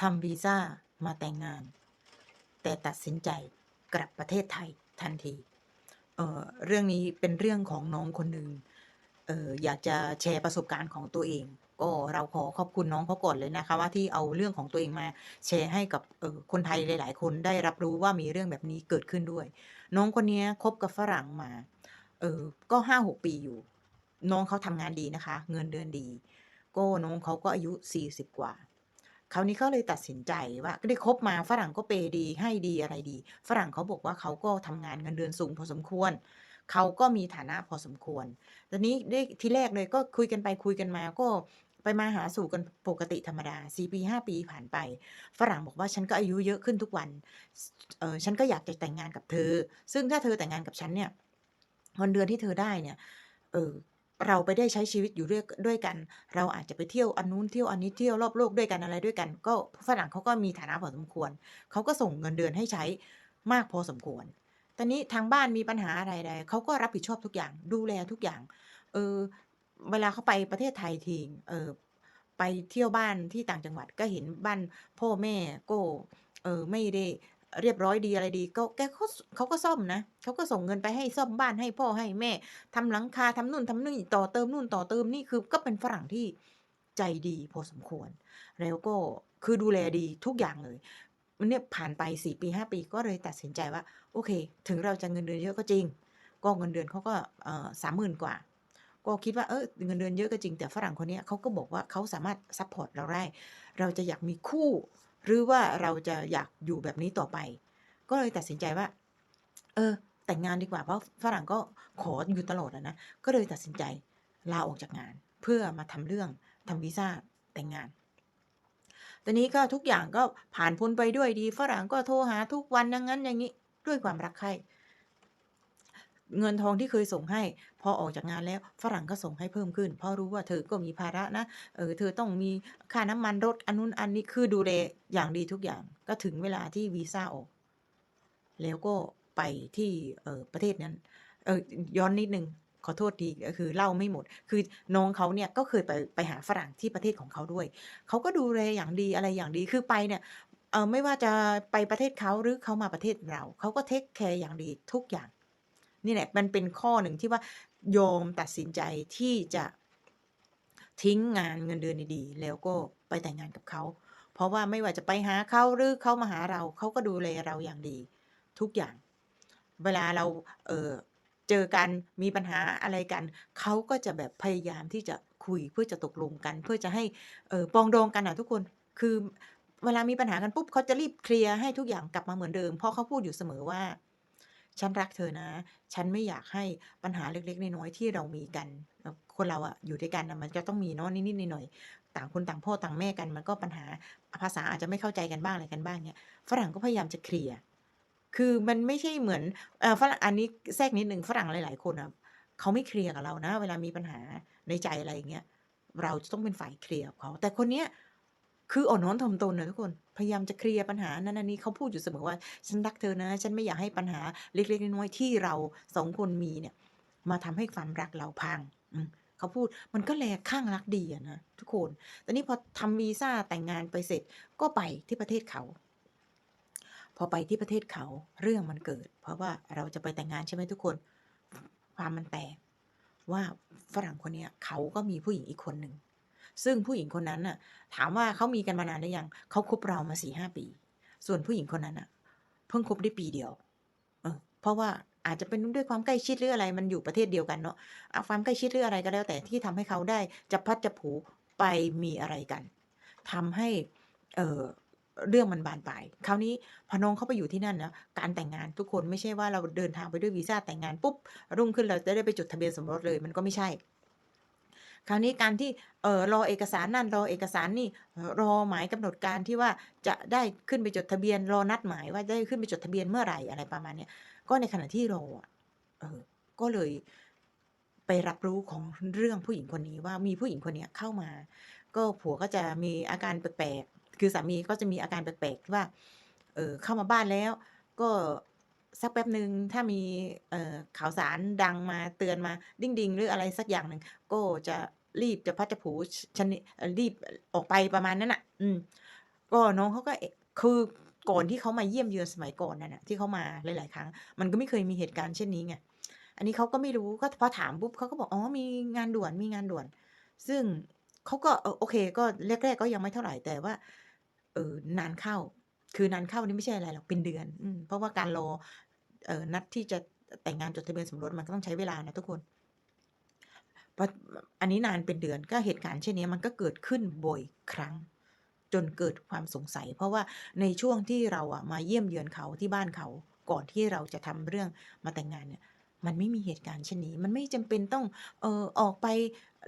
ทำวีซ่ามาแต่งงาน แต่ตัดสินใจกลับประเทศไทยทันทีเเรื่องนี้เป็นเรื่องของน้องคนหนึ่งอออยากจะแชร์ประสบการณ์ของตัวเอง ก็เราขอขอบคุณน้องเขาก่อนเลยนะคะว่าที่เอาเรื่องของตัวเองมาแชร์ให้กับคนไทยหลาย ๆ คนได้รับรู้ว่ามีเรื่องแบบนี้เกิดขึ้นด้วย น้องคนนี้คบกับฝรั่งมาเอ่อก็5-6ปีอยู่ น้องเขาทำงานดีนะคะ เงินเดือนดี ก็น้องเขาก็อายุ40กว่า คราวนี้เขาเลยตัดสินใจว่าได้คบมาฝรั่งก็เปย์ดีให้ดีอะไรดี ฝรั่งเขาบอกว่าเขาก็ทำงานเงินเดือนสูงพอสมควรเขาก็มีฐานะพอสมควรตอนนี้ได้ทีแรกเลยก็คุยกันไปคุยกันมาก็ไปมาหาสู่กันปกติธรรมดา4ปี5ปีผ่านไป ฝรั่งบอกว่า"ฉันก็อายุเยอะขึ้นทุกวัน เออฉันก็อยากจะแต่งงานกับเธอ ซึ่งถ้าเธอแต่งงานกับฉันเนี่ยเงินเดือนที่เธอได้เนี่ย เออ เราไปได้ใช้ชีวิตอยู่ด้วยด้วยกัน เราอาจจะไปเที่ยวอันนู้นเที่ยวอันนี้เที่ยวรอบโลกด้วยกันอะไรด้วยกัน ก็ฝรั่งเขาก็มีฐานะพอสมควร เขาก็ส่งเงินเดือนให้ใช้มากพอสมควรตอนนี้ทางบ้านมีปัญหาอะไรใดเขาก็รับผิดชอบทุกอย่างดูแลทุกอย่าง เออเวลาเขาไปประเทศไทยทีเออไปเที่ยวบ้านที่ต่างจังหวัดก็เห็นบ้านพ่อแม่ก็เออไม่ได้ เรียบร้อยดีอะไรดีก็แกก็สเขาก็ซ่อมนะเขาก็ส่งเงินไปให้ซ่อมบ้านให้พ่อให้แม่ทำหลังคาทำนู่นทำนี่ต่อเติมนู่นต่อเติมนี่คือก็เป็นฝรั่งที่ใจดีพอสมควร แล้วก็คือดูแลดีทุกอย่างเลยเนี่ยผ่านไป4ปี5ปีก็เลยตัดสินใจว่า โอเค ถึงเราจะเงินเดือนเยอะก็จริง ก็เงินเดือนเขาก็เอ่อ30,000กว่า ก็คิดว่าเออเงินเดือนเยอะก็จริงแต่ฝรั่งคนนี้เขาก็บอกว่าเขาสามารถซัปพอร์ตเราได้ เราจะอยากมีคู่ หรือว่าเราจะอยากอยู่แบบนี้ต่อไป ก็เลยตัดสินใจว่า เออ แต่งงานดีกว่าเพราะฝรั่งก็ขออยู่ตลอดนะก็เลยตัดสินใจลาออกจากงาน เพื่อมาทำเรื่องทำวีซ่าแต่งงานตอนนี้ก็ทุกอย่างก็ผ่านพ้นไปด้วยดีฝรั่งก็โทรหาทุกวันอย่างนั้นอย่างนี้ด้วยความรักใคร่ เงินทองที่เคยส่งให้ พอออกจากงานแล้วฝรั่งก็ส่งให้เพิ่มขึ้น เพราะรู้ว่าเธอก็มีภาระนะเออเธอต้องมีค่าน้ำมันรถอันนู้นอันนี้คือดูแลอย่างดีทุกอย่างก็ถึงเวลาที่วีซ่าออก แล้วก็ไปที่เออประเทศนั้นเออย้อนนิดนึงขอโทษทีก็คือเล่าไม่หมด คือน้องเขาเนี่ยก็เคยไปไปหาฝรั่งที่ประเทศของเขาด้วย เขาก็ดูแลอย่างดีอะไรอย่างดีคือไปเนี่ยเออไม่ว่าจะไปประเทศเขาหรือเขามาประเทศเรา เขาก็เทกแคร์อย่างดีทุกอย่าง นี่แหละมันเป็นข้อหนึ่งที่ว่ายอมตัดสินใจที่จะทิ้งงานเงินเดือนดีๆแล้วก็ไปแต่งงานกับเขา เพราะว่าไม่ว่าจะไปหาเขาหรือเขามาหาเราเขาก็ดูแลเราอย่างดี ทุกอย่าง เวลาเราเเจอกันมีปัญหาอะไรกันเขาก็จะแบบพยายามที่จะคุยเพื่อจะตกลงกัน เพื่อจะให้เออปองดองกันอะทุกคนคือเวลามีปัญหากันปุ๊บเขาจะรีบเคลียร์ให้ทุกอย่างกลับมาเหมือนเดิม เพราะเขาพูดอยู่เสมอว่า" ฉันรักเธอนะ ฉันไม่อยากให้ปัญหาเล็กๆน้อยๆที่เรามีกัน คนเราอะอยู่ด้วยกันนะมันจะต้องมีเนาะนิดๆหน่อยๆต่างคนต่างพ่อต่างแม่กัน มันก็ปัญหาภาษาอาจจะไม่เข้าใจกันบ้างอะไรกันบ้างเงี้ยฝรั่งก็พยายามจะเคลียร์คือมันไม่ใช่เหมือนเออฝรั่งอันนี้แทรกนิดหนึ่งฝรั่งหลาย ๆ คนอะเขาไม่เคลียร์กับเรานะ เวลามีปัญหาในใจอะไรอย่างเงี้ยเราจะต้องเป็นฝ่ายเคลียร์เขา แต่คนเนี้ยคืออ่อนน้อมถ่อมตนอะทุกคน พยายามจะเคลียร์ปัญหานั้นอันนี้เขาพูดอยู่เสมอว่า"ฉันรักเธอนะ ฉันไม่อยากให้ปัญหาเล็กๆน้อยๆที่เรา2คนมีเนี่ย มาทำให้ความรักเราพัง"อืเขาพูดมันก็แลข้างรักดีอะนะทุกคนต่นี่พอทำวีซ่าแต่งงานไปเสร็จก็ไปที่ประเทศเขาพอไปที่ประเทศเขาเรื่องมันเกิด เพราะว่าเราจะไปแต่งงานใช่ไหมทุกคนความมันแตกว่าฝรั่งคนนี้เขาก็มีผู้หญิงอีกคนหนึ่ง ซึ่งผู้หญิงคนนั้นน่ะ ถามว่าเขามีกันมานานหรือยังเขาคบเรามา4-5ปี ส่วนผู้หญิงคนนั้นน่ะ เพิ่งคบได้ปีเดียว เออ เพราะว่าอาจจะเป็นด้วยความใกล้ชิดหรืออะไร มันอยู่ประเทศเดียวกันเนาะเอาความใกล้ชิดหรืออะไรก็แล้ว แต่ที่ทำให้เขาได้จับพลัดจับผลูไปมีอะไรกันทำให้ เออเรื่องมันบานปลายคราวนี้พอน้องเขาไปอยู่ที่นั่นนะการแต่งงานทุกคนไม่ใช่ว่าเราเดินทางไปด้วยวีซ่าแต่งงานปุ๊บรุ่งขึ้นเราจะได้ไปจดทะเบียนสมรสเลย มันก็ไม่ใช่ คราวนี้การที่เอ่อรอเอกสารนั่นรอเอกสารนี่รอหมายกำหนดการที่ว่าจะได้ขึ้นไปจดทะเบียน รอนัดหมายว่าได้ขึ้นไปจดทะเบียนเมื่อไหร่อะไรประมาณนี้ก็ในขณะที่รอเออก็เลยไปรับรู้ของเรื่องผู้หญิงคนนี้ว่ามีผู้หญิงคนนี้เข้ามา ก็ผัวก็จะมีอาการแปลกๆคือสามีก็จะมีอาการแปลกๆที่ว่าเออเข้ามาบ้านแล้ว ก็ สักแป๊บหนึ่งถ้ามีข่าวสารดังมาเตือนมาดิ้งๆหรืออะไรสักอย่างหนึ่งก็จะรีบจะพัดจะผูชนิรีบออกไปประมาณนั้นน่ะ อืม ก็น้องเขาก็คือก่อนที่เขามาเยี่ยมเยือนสมัยก่อนนั่นน่ะที่เขามาหลาย ๆ ครั้ง มันก็ไม่เคยมีเหตุการณ์เช่นนี้ไงอันนี้เขาก็ไม่รู้ก็พอถามปุ๊บเขาก็บอกอ๋อมีงานด่วนมีงานด่วน ซึ่งเขาก็โอเค ก็แรกๆก็ยังไม่เท่าไหร่แต่ว่า เออนานเข้า คือนานเข้านี่ไม่ใช่อะไรหรอกเป็นเดือนอืมเพราะว่าการรอเอ่อนัดที่จะแต่งงานจดทะเบียนสมรสมันก็ต้องใช้เวลานะทุกคนเพราะอันนี้นานเป็นเดือนก็เหตุการณ์เช่นนี้มันก็เกิดขึ้นบ่อยครั้ง จนเกิดความสงสัย เพราะว่าในช่วงที่เราอะมาเยี่ยมเยือนเขาที่บ้านเขาก่อนที่เราจะทำเรื่องมาแต่งงานเนี่ยมันไม่มีเหตุการณ์เช่นนี้ มันไม่จำเป็นต้องเอ่อออกไป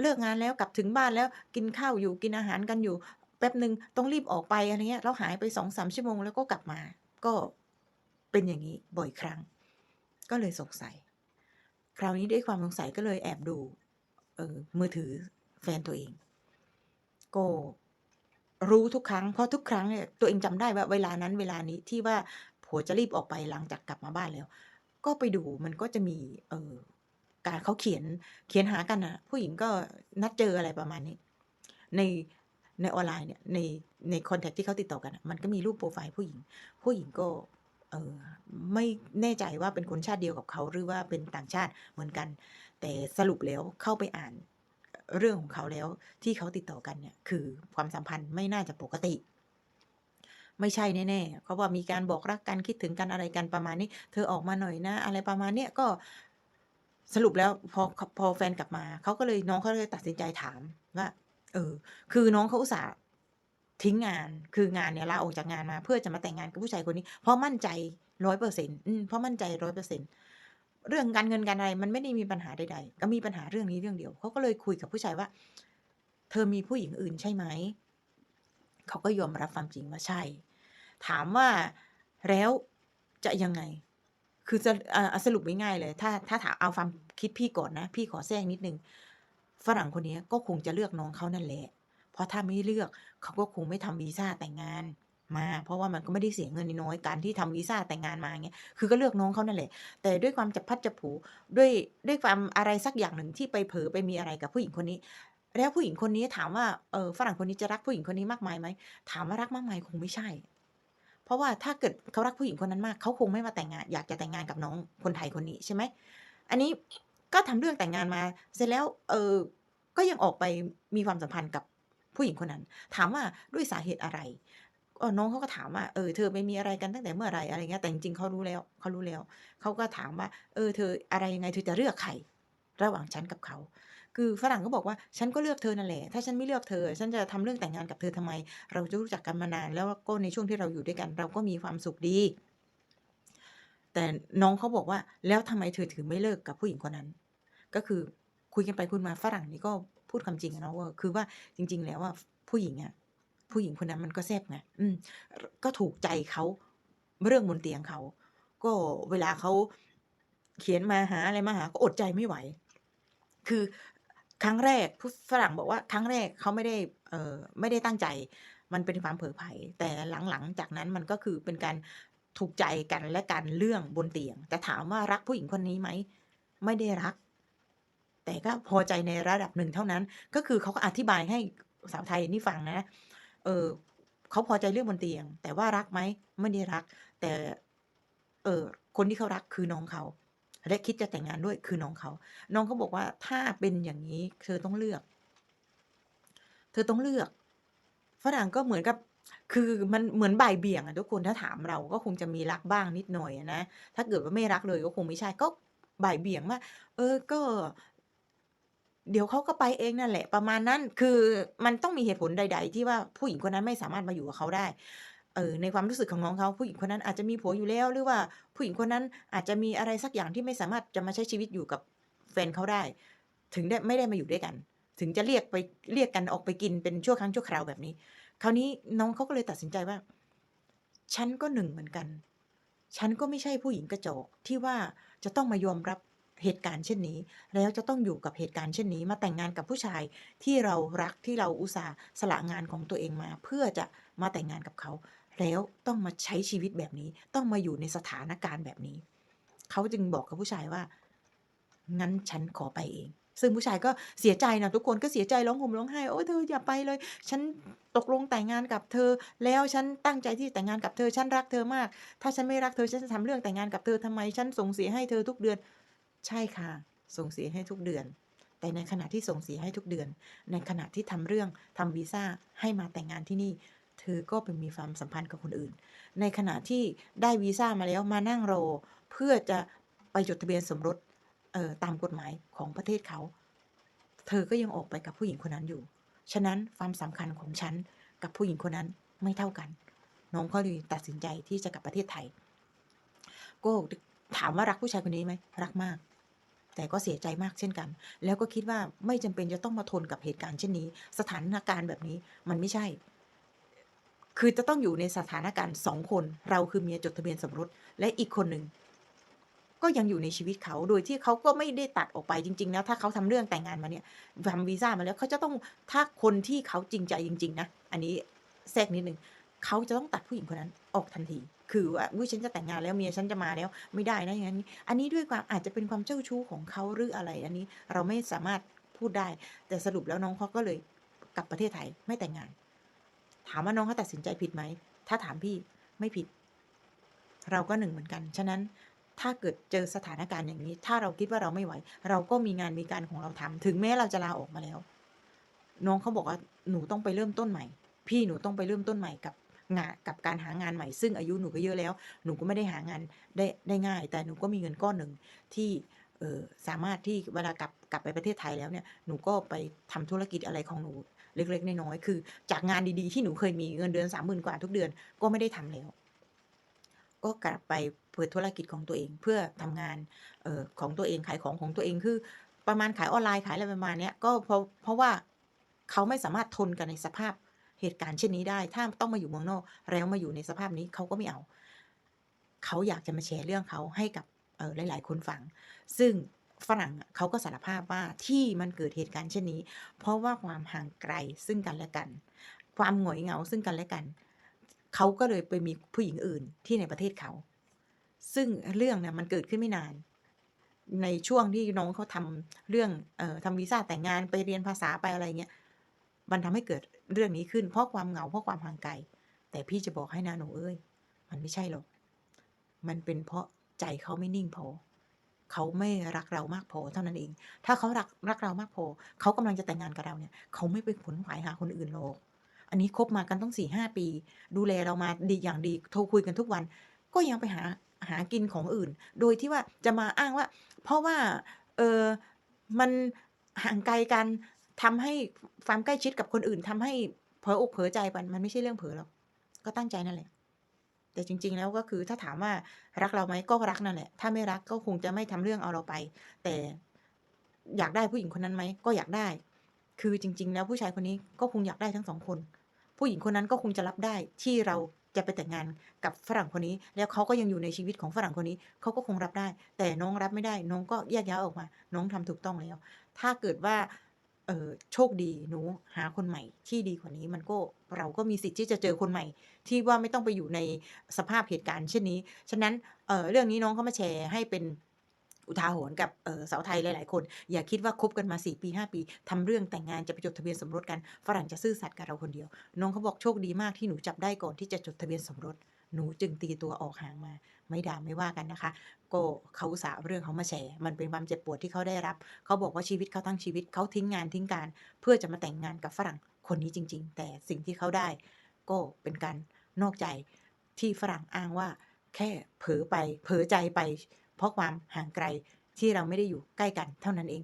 เลิกงานแล้วกลับถึงบ้านแล้วกินข้าวอยู่กินอาหารกันอยู่แป๊บหนึ่งต้องรีบออกไปอะไรเงี้ยแล้วหายไป2-3ชั่วโมงแล้วก็กลับมา ก็เป็นอย่างงี้บ่อยครั้ง ก็เลยสงสัย คราวนี้ด้วยความสงสัยก็เลยแอบดูเออมือถือแฟนตัวเอง ก็รู้ทุกครั้งเพราะทุกครั้งเนี่ยตัวเองจำได้ว่าเวลานั้นเวลานี้ที่ว่าผัวจะรีบออกไปหลังจากกลับมาบ้านแล้ว ก็ไปดูมันก็จะมีเออการเขาเขียนเขียนหากันนะผู้หญิงก็นัดเจออะไรประมาณนี้ ใน ในออนไลน์เนี่ยในในคอนแท็กที่เขาติดต่อกัน มันก็มีรูปโพรไฟล์ผู้หญิง ผู้หญิงก็เออไม่แน่ใจว่าเป็นคนชาติเดียวกับเขาหรือว่าเป็นต่างชาติเหมือนกัน แต่สรุปแล้วเข้าไปอ่านเรื่องของเขาแล้วที่เขาติดต่อกันเนี่ยคือความสัมพันธ์ไม่น่าจะปกติ ไม่ใช่แน่ๆเพราว่ามีการบอกรักกันคิดถึงกันอะไรกันประมาณนี้ เธอออกมาหน่อยนะ อะไรประมาณเนี้ยก็สรุปแล้วพอพอแฟนกลับมาเขาก็เลยน้องเขาเลยตัดสินใจถามว่า เออ คือน้องเขาอุตส่าห์ทิ้งงาน คืองานเนี่ยลาออกจากงานมา เพื่อจะมาแต่งงานกับผู้ชายคนนี้ เพราะมั่นใจร้อยเปอร์เซ็นต์เพราะมั่นใจร้อยเปอร์เซ็นต์เรื่องการเงินการอะไรมันไม่ได้มีปัญหาใดๆ ก็มีปัญหาเรื่องนี้เรื่องเดียว เขาก็เลยคุยกับผู้ชายว่า เธอมีผู้หญิงอื่นใช่ไหม เขาก็ยอมรับความจริงว่าใช่ ถามว่าแล้วจะยังไง คือจะอ่าสรุปง่ายๆเลย ถ้าถ้าถามเอาความคิดพี่ก่อนนะ พี่ขอแทรกนิดนึง ฝรั่งคนนี้ก็คงจะเลือกน้องเขานั่นแหละ เพราะถ้าไม่เลือกเขาก็คงไม่ทำวีซ่าแต่งงานมา เพราะว่ามันก็ไม่ได้เสียเงินน้อยการที่ทำวีซ่าแต่งงานมาเงี้ยคือก็เลือกน้องเขานั่นแหละ แต่ด้วยความจับพัดจับผูด้วยด้วยความอะไรสักอย่างหนึ่งที่ไปเผลอไปมีอะไรกับผู้หญิงคนนี้ แล้วผู้หญิงคนนี้ถามว่าเออฝรั่งคนนี้จะรักผู้หญิงคนนี้มากมายไหมถามว่ารักมากมายคงไม่ใช่ เพราะว่าถ้าเกิดเขารักผู้หญิงคนนั้นมากเขาคงไม่มาแต่งงาน อยากจะแต่งงานกับน้องคนไทยคนนี้ใช่ไหมอันนี้ ก็ทำเรื่องแต่งงานมา เสร็จแล้วเออก็ยังออกไปมีความสัมพันธ์กับผู้หญิงคนนั้น ถามว่าด้วยสาเหตุอะไรน้องเขาก็ถามว่าเออเธอไปมีอะไรกันตั้งแต่เมื่อไหร่อะไรเงี้ยแต่จริงๆเขารู้แล้วเขารู้แล้วเขาก็ถามว่า เออเธออะไรยังไงเธอจะเลือกใครระหว่างฉันกับเขาคือฝรั่งก็บอกว่าฉันก็เลือกเธอนั่นแหละ ถ้าฉันไม่เลือกเธอ ฉันจะทำเรื่องแต่งงานกับเธอทำไม เราจะรู้จักกันมานาน แล้วก็ในช่วงที่เราอยู่ด้วยกัน เราก็มีความสุขดี แต่น้องเขาบอกว่า แล้วทำไมเธอถึงไม่เลิกกับผู้หญิงคนนั้น ก็คือคุยกันไปคุยมาฝรั่งนี่ก็พูดความจริงนะว่าคือว่าจริง ๆ แล้วว่าผู้หญิงอะผู้หญิงคนนั้นมันก็แซ่บไงอืม ก็ถูกใจเขาเรื่องบนเตียงเขา ก็เวลาเขาเขียนมาหาอะไรมาหา ก็อดใจไม่ไหว คือครั้งแรกผู้ฝรั่งบอกว่า ครั้งแรกเขาไม่ได้ เออไม่ได้ตั้งใจ มันเป็นความเผลอไผลแต่หลังๆจากนั้นมันก็คือเป็นการถูกใจกันและกันเรื่องบนเตียง แต่ถามว่ารักผู้หญิงคนนี้ไหมไม่ได้รัก แต่ก็พอใจในระดับหนึ่งเท่านั้น ก็คือเขาก็อธิบายให้สาวไทยนี่ฟังนะ เออเขาพอใจเรื่องบนเตียง แต่ว่ารักไหมไม่ได้รัก แต่ เออคนที่เขารักคือน้องเขาและคิดจะแต่งงานด้วยคือน้องเขา น้องเขาบอกว่าถ้าเป็นอย่างนี้เธอต้องเลือก เธอต้องเลือก ฝรั่งก็เหมือนกับ คือมันเหมือนบ่ายเบี่ยงอะทุกคนถ้าถามเราก็คงจะมีรักบ้างนิดหน่อยอะนะ ถ้าเกิดว่าไม่รักเลยก็คงไม่ใช่ก็บ่ายเบี่ยงว่าเออ ก็ เดี๋ยวเขาก็ไปเองนั่นแหละ ประมาณนั้น คือมันต้องมีเหตุผลใด ๆ ที่ว่าผู้หญิงคนนั้นไม่สามารถมาอยู่กับเขาได้ เออ ในความรู้สึกของน้องเขาผู้หญิงคนนั้นอาจจะมีผัวอยู่แล้ว หรือว่าผู้หญิงคนนั้นอาจจะมีอะไรสักอย่างที่ไม่สามารถจะมาใช้ชีวิตอยู่กับแฟนเขาได้ ถึงได้ไม่ได้มาอยู่ด้วยกัน ถึงจะเรียกไปเรียกกันออกไปกินเป็นชั่วครั้งชั่วคราวแบบนี้ คราวนี้น้องเขาก็เลยตัดสินใจว่า ฉันก็หนึ่งเหมือนกัน ฉันก็ไม่ใช่ผู้หญิงกระจอกที่ว่าจะต้องมายอมรับ เหตุการณ์เช่นนี้ แล้วจะต้องอยู่กับเหตุการณ์เช่นนี้ มาแต่งงานกับผู้ชายที่เรารักที่เราอุตส่าห์สละงานของตัวเองมา เพื่อจะมาแต่งงานกับเขา แล้วต้องมาใช้ชีวิตแบบนี้ ต้องมาอยู่ในสถานการณ์แบบนี้ เขาจึงบอกกับผู้ชายว่า งั้นฉันขอไปเอง ซึ่งผู้ชายก็เสียใจนะทุกคนก็เสียใจร้องห่มร้องไห้โอ้ยเธออย่าไปเลย ฉันตกลงแต่งงานกับเธอ แล้วฉันตั้งใจที่จะแต่งงานกับเธอ ฉันรักเธอมาก ถ้าฉันไม่รักเธอฉันจะทำเรื่องแต่งงานกับเธอทำไม ฉันส่งเสียให้เธอทุกเดือน ใช่ค่ะ ส่งเสียให้ทุกเดือน แต่ในขณะที่ส่งเสียให้ทุกเดือน ในขณะที่ทำเรื่องทำวีซ่าให้มาแต่งงานที่นี่เธอก็ไปมีความสัมพันธ์กับคนอื่น ในขณะที่ได้วีซ่ามาแล้วมานั่งรอเพื่อจะไปจดทะเบียนสมรสตามกฎหมายของประเทศเขา เธอก็ยังออกไปกับผู้หญิงคนนั้นอยู่ ฉะนั้นความสำคัญของฉันกับผู้หญิงคนนั้นไม่เท่ากัน น้องก็เลยตัดสินใจที่จะกลับประเทศไทย ก็ ถามว่ารักผู้ชายคนนี้ไหมรักมาก แต่ก็เสียใจมากเช่นกัน แล้วก็คิดว่าไม่จำเป็นจะต้องมาทนกับเหตุการณ์เช่นนี้ สถานการณ์แบบนี้มันไม่ใช่ คือจะต้องอยู่ในสถานการณ์สองคน เราคือเมียจดทะเบียนสมรสและอีกคนหนึ่งก็ยังอยู่ในชีวิตเขาโดยที่เขาก็ไม่ได้ตัดออกไปจริงๆแล้วถ้าเขาทำเรื่องแต่งงานมาเนี่ยทำวีซ่ามาแล้วเขาจะต้องถ้าคนที่เขาจริงใจจริง ๆ นะ อันนี้แทรกนิดนึงเขาจะต้องตัดผู้หญิงคนนั้นออกทันที คือว่าวิฉันจะแต่งงานแล้วเมียฉันจะมาแล้วไม่ได้นะอย่างนั้นอันนี้ด้วยความอาจจะเป็นความเจ้าชู้ของเขาหรืออะไร อันนี้เราไม่สามารถพูดได้ แต่สรุปแล้วน้องเขาก็เลยกลับประเทศไทยไม่แต่งงาน ถามว่าน้องเขาตัดสินใจผิดไหมถ้าถามพี่ไม่ผิด เราก็หนึ่งเหมือนกัน ฉะนั้นถ้าเกิดเจอสถานการณ์อย่างนี้ ถ้าเราคิดว่าเราไม่ไหว เราก็มีงานมีการของเราทำถึงแม้เราจะลาออกมาแล้ว น้องเขาบอกว่าหนูต้องไปเริ่มต้นใหม่ พี่หนูต้องไปเริ่มต้นใหม่กับ งานกับการหางานใหม่ซึ่งอายุหนูก็เยอะแล้ว หนูก็ไม่ได้หางานได้ได้ง่าย แต่หนูก็มีเงินก้อนหนึ่งที่เออสามารถที่เวลากลับกลับไปประเทศไทยแล้วเนี่ยหนูก็ไปทำธุรกิจอะไรของหนูเล็ก ๆ น้อยๆคือ จากงานดีๆ ที่หนูเคยมีเงินเดือนสามหมื่นกว่าทุกเดือนก็ไม่ได้ทำแล้ว ก็กลับไปเปิดธุรกิจของตัวเอง เพื่อทำงานออของตัวเองขายของของตัวเองคือ ประมาณขายออนไลน์ขายอะไรประมาณเนี้ยก็เพราะเพราะว่าเขาไม่สามารถทนกับในสภาพ เหตุการณ์เช่นนี้ได้ ถ้าต้องมาอยู่เมืองนอก แล้วมาอยู่ในสภาพนี้เขาก็ไม่เอา เขาอยากจะมาแชร์เรื่องเขาให้กับออหลาย ๆ คนฟัง ซึ่งฝรั่งเขาก็สารภาพว่าที่มันเกิดเหตุการณ์เช่นนี้ เพราะว่าความห่างไกลซึ่งกันและกัน ความหงอยเหงาซึ่งกันและกัน เขาก็เลยไปมีผู้หญิงอื่นที่ในประเทศเขา ซึ่งเรื่องเนี่ยมันเกิดขึ้นไม่นาน ในช่วงที่น้องเขาทำเรื่องออทำวีซ่าแต่งงานไปเรียนภาษาไปอะไรเงี้ย มันทำให้เกิดเรื่องนี้ขึ้น เพราะความเหงาเพราะความห่างไกล แต่พี่จะบอกให้นะหนูเอ้ย มันไม่ใช่หรอก มันเป็นเพราะใจเขาไม่นิ่งพอ เขาไม่รักเรามากพอเท่านั้นเอง ถ้าเขารักรักเรามากพอ เขากำลังจะแต่งงานกับเราเนี่ย เขาไม่ไปขนขวายหาคนอื่นหรอก อันนี้คบมากันต้องสี่ห้าปี ดูแลเรามาดีอย่างดี โทรคุยกันทุกวัน ก็ยังไปหาหากินของอื่น โดยที่ว่าจะมาอ้างว่า เพราะว่า เออมันห่างไกลกัน ทำให้ความใกล้ชิดกับคนอื่นทำให้เผลออกเผลอใจกันมันไม่ใช่เรื่องเผลอหรอกก็ตั้งใจนั่นแหละ แต่จริง ๆ แล้วก็คือถ้าถามว่ารักเราไหมก็รักนั่นแหละ ถ้าไม่รักก็คงจะไม่ทำเรื่องเอาเราไป แต่อยากได้ผู้หญิงคนนั้นไหมก็อยากได้ คือจริง ๆ แล้วผู้ชายคนนี้ก็คงอยากได้ทั้งสองคน ผู้หญิงคนนั้นก็คงจะรับได้ที่เราจะไปแต่งงานกับฝรั่งคนนี้ แล้วเขาก็ยังอยู่ในชีวิตของฝรั่งคนนี้เขาก็คงรับได้ แต่น้องรับไม่ได้ น้องก็แยกย้ายออกมา น้องทำถูกต้องแล้ว ถ้าเกิดว่า เออโชคดีหนูหาคนใหม่ที่ดีกว่านี้มันก็เราก็มีสิทธิ์ที่จะเจอคนใหม่ ที่ว่าไม่ต้องไปอยู่ในสภาพเหตุการณ์เช่นนี้ ฉะนั้นเออเรื่องนี้น้องเขามาแชร์ให้เป็นอุทาหรณ์กับเออสาวไทยหลาย ๆ คน อย่าคิดว่าคบกันมา 4 ปี 5 ปีทำเรื่องแต่งงานจะไปจดทะเบียนสมรสกันฝรั่งจะซื่อสัตย์กับเราคนเดียว น้องเขาบอกโชคดีมากที่หนูจับได้ก่อนที่จะจดทะเบียนสมรส หนูจึงตีตัวออกห่างมา ไม่ด่าไม่ว่ากันนะคะ ก็เขาสาห์เรื่องเขามาแชร์มันเป็นความเจ็บปวดที่เขาได้รับ เขาบอกว่าชีวิตเขาทั้งชีวิตเขาทิ้งงานทิ้งการ เพื่อจะมาแต่งงานกับฝรั่งคนนี้จริง ๆ แต่สิ่งที่เขาได้ ก็เป็นการนอกใจที่ฝรั่งอ้างว่า แค่เผลอไปเผลอใจไป เพราะความห่างไกลที่เราไม่ได้อยู่ใกล้กันเท่านั้นเอง